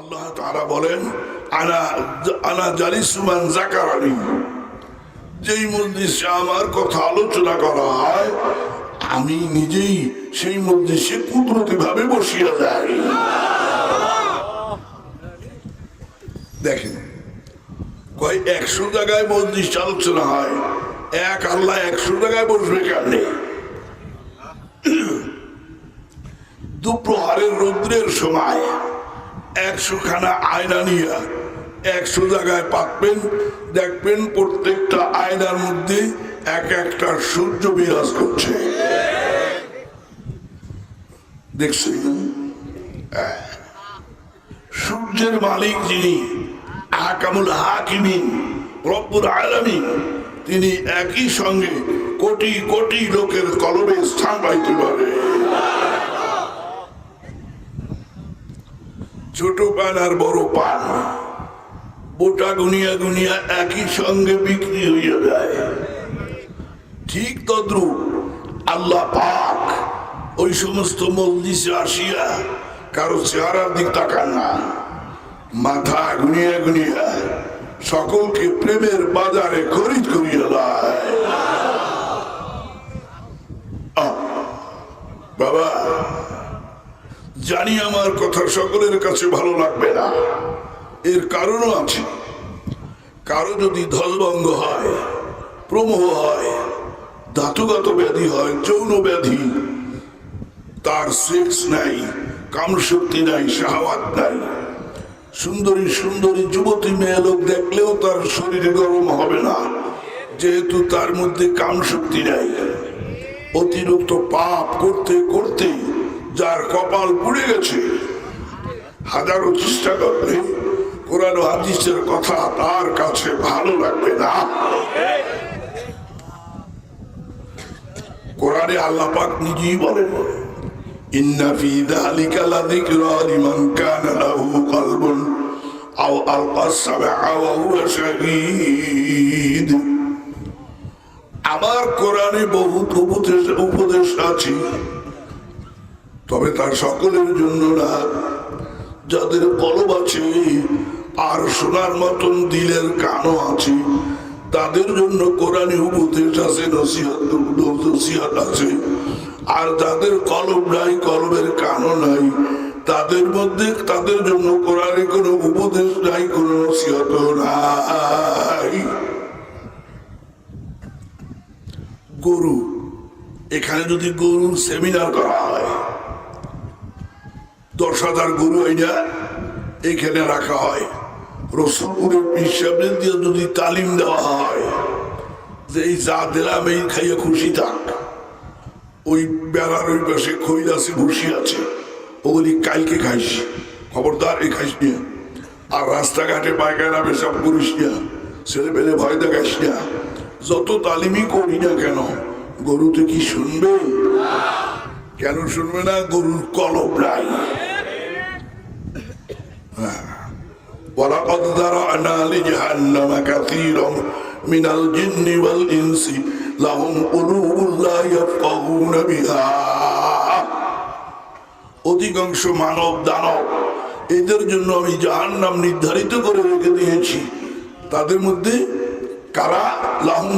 আল্লাহ তারা বলেন আনা আনা জালিসুমান জাকারানি যেই মসজিদে আমার কথা আলোচনা করা হয়, আমি নিজেই সেই মসজিদে কুদরতি ভাবে বসিয়া যাই। দেখেন, কয় একশো জায়গায় মসজিদ আলোচনা হয়, এক আল্লাহ একশো জায়গায় বসবে কেমনে? দুপ্রহারের রৌদ্রের সময়। একশো খানা আয়না নিয়ে একশো জায়গায় পাকবেন, দেখবেন প্রত্যেকটা আয়নার মধ্যে এক একটা সূর্য বিরাজ করছে দেখছেন। সূর্যের মালিক যিনি, আকামুল হাকিমিন রব্বুর আলামিন, তিনি একই সঙ্গে কোটি কোটি লোকের কলবে স্থান পাইতে পারে ছোট পান আর বড় পান। বোটা গুনিয়া গুনিয়া একই সঙ্গে বিক্রি হইয়া যায়। ঠিক তদ্রুপ আল্লাহ পাক ওই সমস্ত মসজিদে আসিয়া কারও চেহারার দিক তাকান না। মাথা গুনিয়া গুনিয়া সকলকে প্রেমের বাজারে খরিদ করিয়া দেয়। বাবা জানি আমার কথা সকলের কাছে ভালো লাগবে না। এর কারণও আছে। কারও যদি ধলভঙ্গ হয়, প্রমোহ হয়, ধাতুগত ব্যাধি হয়, যৌন ব্যাধি, তার সেক্স নাই, কামশক্তি নাই, শাহওয়াত নাই। সুন্দরী সুন্দরী যুবতী মেয়ে লোক দেখলেও তার শরীরে গরম হবে না। যেহেতু তার মধ্যে কামশক্তি নাই। অতিরিক্ত পাপ করতে করতে যার কপাল পুড়ে গেছে। হাজারো চেষ্টা করলে কোরআন হাদিসের কথা তার কাছে ভালো লাগবে না। কোরআনে আল্লাহ পাক নিজেই বলেন বহুত উপদেশ উপদেশ আছে। তবে তার সকলের জন্য না, যাদের কলব আছে, আর শোনার মতন দিলের কানও আছে, তাদের জন্য কোরআনে উপদেশ আছে, নসিহত আছে। আর যাদের কলম নাই কলমের কানও নাই, তাদের মধ্যে, তাদের জন্য কোরআনে কোনো উপদেশ নাই, কোনো নসিহত নাই। গরু, এখানে যদি গরুর সেমিনার করা হয় দশ হাজার গরু এটা এখানে রাখা হয়। রসুলপুরের পিসাবের দিয়ে যদি তালিম দেওয়া হয়, যে এই যা দিলাম, এই খাইয়ে খুশি থাক। ওই বেড়ার ওই পাশে খৈল আছে, ভুসি আছে। ওগুলি কালকে খাইস খবরদার, এই খাইস নিয়ে আর রাস্তাঘাটে পায়খানা পেশাব করিস না। ছেলে পেলে ভয় দেখাইস না। যত তালিমই করি না কেন, গরুতে কি শুনবে? কেন শুনবে না? গরুর কলব নাই। ولقد ذرأنا لجهنم كثيرا من الجن والإنس لهم قلوب لا يفقهون بها অধিকাংশ মানব দানব এদের জন্য আমি জাহান্নাম নির্ধারিত করে রেখে দিয়েছি তাদের মধ্যে কারা লাহুম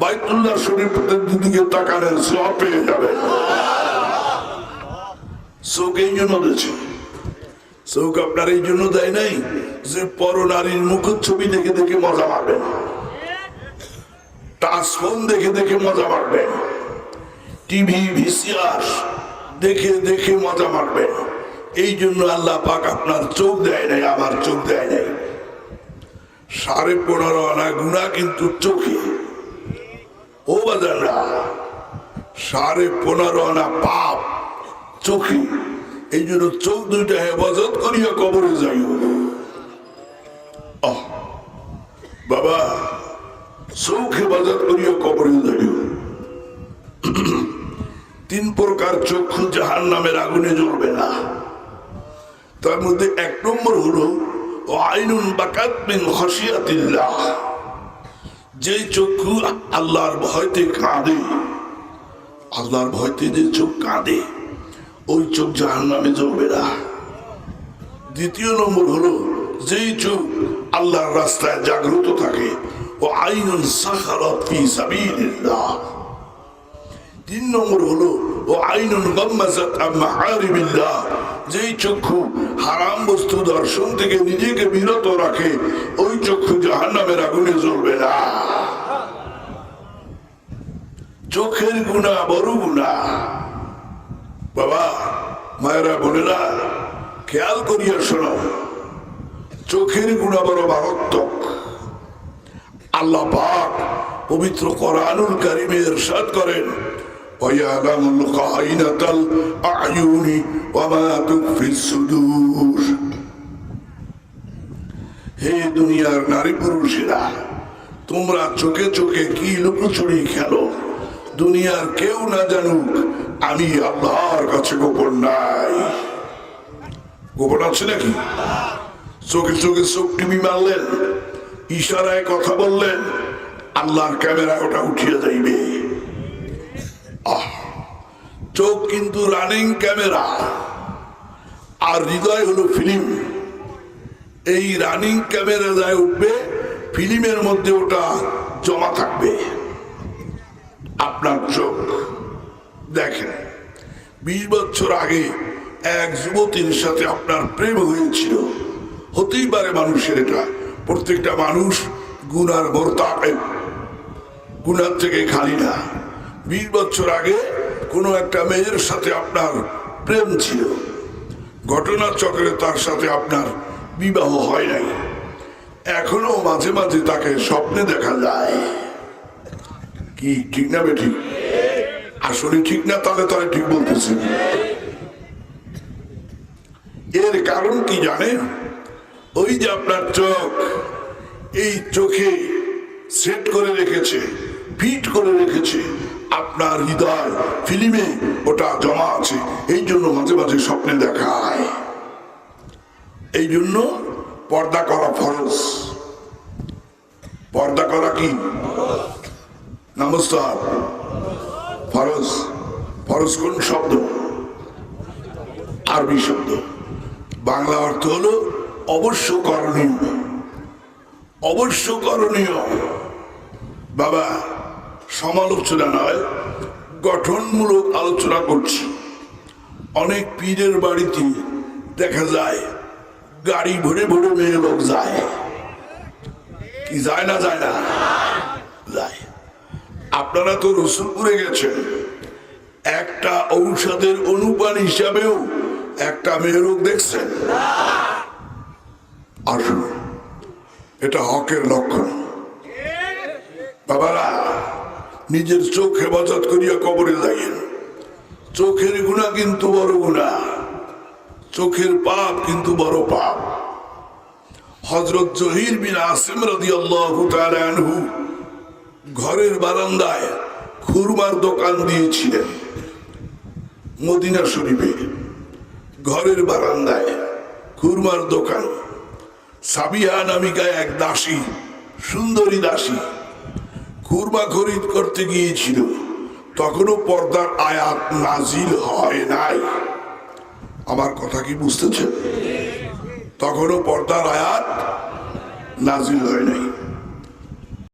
বাইতুল্লাহ শরীফের দিকে তাকালেন সব পেয়ে যাবেন চোখ এই জন্য দিয়েছে। চোখ আপনার এই জন্য দেয় নাই যে পর নারীর মুখের ছবি দেখে দেখে মজা মারবেন টাচ দেখে দেখে মজা টিভি, ভিসিআর দেখে দেখে মজা এই জন্য আল্লাহ পাক আপনার চোখ দেয় নাই, আমার চোখ দেয় নাই। সাড়ে পনেরো আনা গুণা কিন্তু চোখে ও বাজার সাড়ে পনেরো আনা পাপ চোখে। এই জন্য চোখ দুইটা হেফাজত করিয়া কবরে আহ, বাবা চোখ হেফাজত করিয়া কবরে যাইও। তিন প্রকার চক্ষু জাহান নামের আগুনে জ্বলবে না। তার মধ্যে এক নম্বর হলো আইনুন বাকাত মিন খসিয়াতিল্লাহ যে চক্ষু আল্লাহর ভয়তে কাঁদে আল্লাহর ভয়তে যে চোখ কাঁদে। ওই চোখ জাহান নামে জ্বলবে না। দ্বিতীয় নম্বর হলো, যেই চোখ আল্লাহর রাস্তায় জাগ্রত থাকে, ও আইনুন তিন নম্বর হলো, ও আইনুন যেই চক্ষু হারাম বস্তু দর্শন থেকে নিজেকে বিরত রাখে, ওই চক্ষু জাহান্নামের আগুনে জ্বলবে না। চোখের গুণা বড় গুণা বাবা মায়েরা বলে না খেয়াল করিয়া শোনো চোখের গুণা বড় মারাত্মক আল্লাহ পাক পবিত্র কোরআনুল কারিমে ইরশাদ করেন ويعلم الخائنة الأعين وما تخفي الصدور হে দুনিয়ার নারী পুরুষেরা তোমরা চোখে চোখে কি লুকোচুরি খেলো দুনিয়ার কেউ না জানুক আমি আল্লাহর কাছে গোপন নাই। গোপন আছে নাকি? চোখে চোখে চোখ টিভি মারলেন ইশারায় কথা বললেন আল্লাহর ক্যামেরায় ওটা উঠিয়ে যাইবে। আহ, চোখ কিন্তু রানিং ক্যামেরা। আর হৃদয় হলো ফিল্ম। এই রানিং ক্যামেরা যায় উঠবে ফিল্মের মধ্যে ওটা জমা থাকবে। আপনার চোখ। দেখেন, বিশ বছর আগে এক যুবতীর সাথে আপনার প্রেম হয়েছিল। হতেই পারে মানুষের এটা। প্রত্যেকটা মানুষ গুনার মোরতাকে গুনার থেকে খালি না। বিশ বছর আগে কোনো একটা মেয়ের সাথে আপনার প্রেম ছিল। ঘটনা চক্রে তার সাথে আপনার বিবাহ হয় নাই। এখনও মাঝে মাঝে তাকে স্বপ্নে দেখা যায়। কি ঠিক না বেঠি আসলে ঠিক না, তাহলে তাহলে ঠিক বলতেছেন এর কারণ কি জানেন ওই যে আপনার চোখ, এই চোখে সেট করে রেখেছে ফিট করে রেখেছে আপনার হৃদয়। ফিল্মে ওটা জমা আছে, এই জন্য মাঝে মাঝে স্বপ্নে দেখায়। এই জন্য পর্দা করা ফরজ। পর্দা করা কি? নমস্কার। ফরজ ফরজ কোন শব্দ? আরবি শব্দ। বাংলা অর্থ হলো অবশ্য করণীয় অবশ্য করণীয় বাবা, সমালোচনা নয়, গঠনমূলক আলোচনা করছি। অনেক পীরের বাড়িতে দেখা যায়, গাড়ি ভরে ভরে মেয়ে লোক যায়। কি যায় না যায় না? আপনারা তো রসুলপুরে গেছেন। একটা ঔষধের অনুপান হিসাবেও একটা মেয়ে লোক দেখছেন। আসুন, এটা হকের লক্ষণ। বাবারা, নিজের চোখ হেফাজত করিয়া কবরে যাইয়েন। চোখের গুণা কিন্তু বড় গুণা। চোখের পাপ কিন্তু বড় পাপ। হজরত জহির বিন আসিম রাদিয়াল্লাহু তাআলা আনহু ঘরের বারান্দায় খুরমার দোকান দিয়েছিলেন মদিনা শরীফে। ঘরের বারান্দায় খুরমার দোকান। সাবিহা নামিকা এক দাসী, সুন্দরী দাসী, খুরমা খরিদ করতে গিয়েছিল। তখনও পর্দার আয়াত নাজিল হয় নাই। আমার কথা কি বুঝতেছেন? তখনও পর্দার আয়াত নাজিল হয় নাই।